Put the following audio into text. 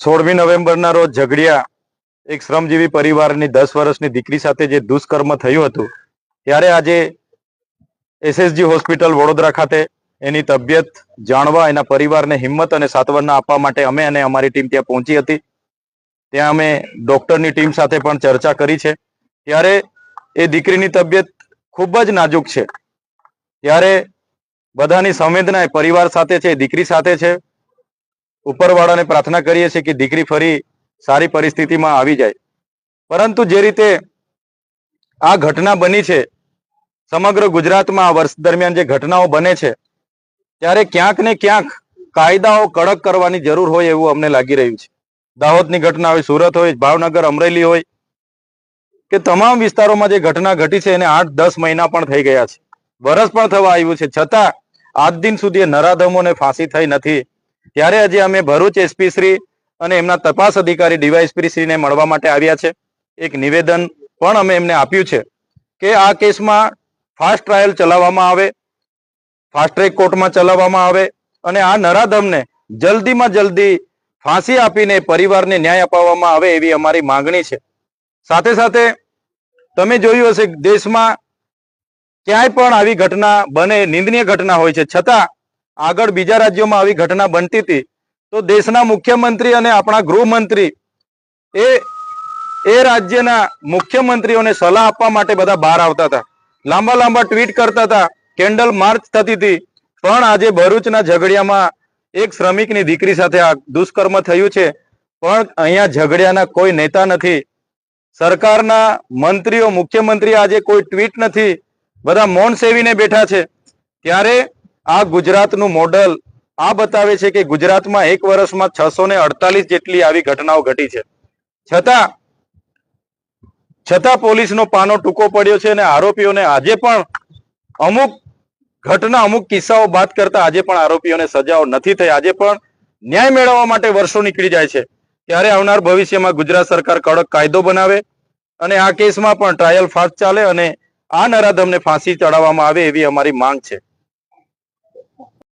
સોળમી નવેમ્બરના રોજ ઝઘડિયા એક શ્રમજીવી પરિવારની દસ વર્ષની દીકરી સાથે જે દુષ્કર્મ થયું હતું, ત્યારે આજે એસએસજી હોસ્પિટલ વડોદરા ખાતે એની તબિયત જાણવા, એના પરિવારને હિંમત અને સાંત્વના આપવા માટે અમે અને અમારી ટીમ ત્યાં પહોંચી હતી. ત્યાં અમે ડોક્ટરની ટીમ સાથે પણ ચર્ચા કરી છે. ત્યારે એ દીકરીની તબિયત ખૂબ જ નાજુક છે. ત્યારે બધાની સંવેદના એ પરિવાર સાથે છે દીકરી સાથે છે. ઉપરવાળાને પ્રાર્થના કરીએ છીએ કે દીકરી ફરી સારી પરિસ્થિતિમાં આવી જાય. પરંતુ જે રીતે આ ઘટના બની છે, સમગ્ર ગુજરાતમાં આ વર્ષ દરમિયાન જે ઘટનાઓ બને છે, ત્યારે ક્યાંક ને ક્યાંક કાયદાઓ કડક કરવાની જરૂર હોય એવું અમને લાગી રહ્યું છે. દાહોદની ઘટના હોય, સુરત હોય, ભાવનગર, અમરેલી હોય, કે તમામ વિસ્તારોમાં જે ઘટના ઘટી છે એને આઠ દસ મહિના પણ થઈ ગયા છે. વરસ પણ થવા આવ્યું છે. છતાં આજ દિન સુધી નરાધમોને ફાંસી થઈ નથી. ત્યારે હજી અમે ભરૂચ એસપી શ્રી અને એમના તપાસ અધિકારી ડીવાયએસપી શ્રીને મળવા માટે આવ્યા છે. એક નિવેદન પણ અમે એમને આપ્યું છે કે આ કેસમાં ફાસ્ટ ટ્રાયલ ચલાવવામાં આવે ફાસ્ટ ટ્રેક કોર્ટમાં ચલાવવામાં આવે અને આ નરાધમને જલ્દીમાં જલ્દી ફાંસી આપીને પરિવારને ન્યાય અપાવવામાં આવે એવી અમારી માંગણી છે. સાથે સાથે તમે જોયું હશે દેશમાં ક્યાંય પણ આવી ઘટના બને, નિંદનીય ઘટના હોય છે. છતાં આગળ બીજા રાજ્યોમાં આવી ઘટના બનતી હતી, તો દેશના મુખ્યમંત્રી અને આપણા ગૃહમંત્રી એ એ રાજ્યના મુખ્યમંત્રીઓને સલાહ આપવા માટે બધા બહાર આવતા હતા. લાંબા લાંબા ટ્વીટ કરતા હતા, કેન્ડલ માર્ચ થતી હતી, પણ આજે ભરૂચના ઝઘડિયામાં એક શ્રમિકની દીકરી સાથે આ દુષ્કર્મ થયું છે, પણ અહીંયા ઝઘડિયાના કોઈ નેતા નથી. સરકારના મંત્રીઓ, મુખ્યમંત્રી આજે કોઈ ટ્વીટ નથી. બધા મૌન સેવીને બેઠા છે. ત્યારે આ ગુજરાતનું મોડલ આ બતાવે છે કે ગુજરાતમાં એક વર્ષમાં છસો ને અડતાલીસ જેટલી આવી ઘટનાઓ ઘટી છે. છતાં છતાં પોલીસનો પાનો ટૂંકો પડ્યો છે અને આરોપીઓને આજે પણ અમુક ઘટના, અમુક કિસ્સાઓ બાદ કરતા આજે પણ આરોપીઓને સજાઓ નથી થઈ. આજે પણ ન્યાય મેળવવા માટે વર્ષો નીકળી જાય છે. ત્યારે આવનાર ભવિષ્યમાં ગુજરાત સરકાર કડક કાયદો બનાવે અને આ કેસમાં પણ ટ્રાયલ ફાસ્ટ ચાલે અને આ નરાધમને ફાંસી ચડાવવામાં આવે એવી અમારી માંગ છે.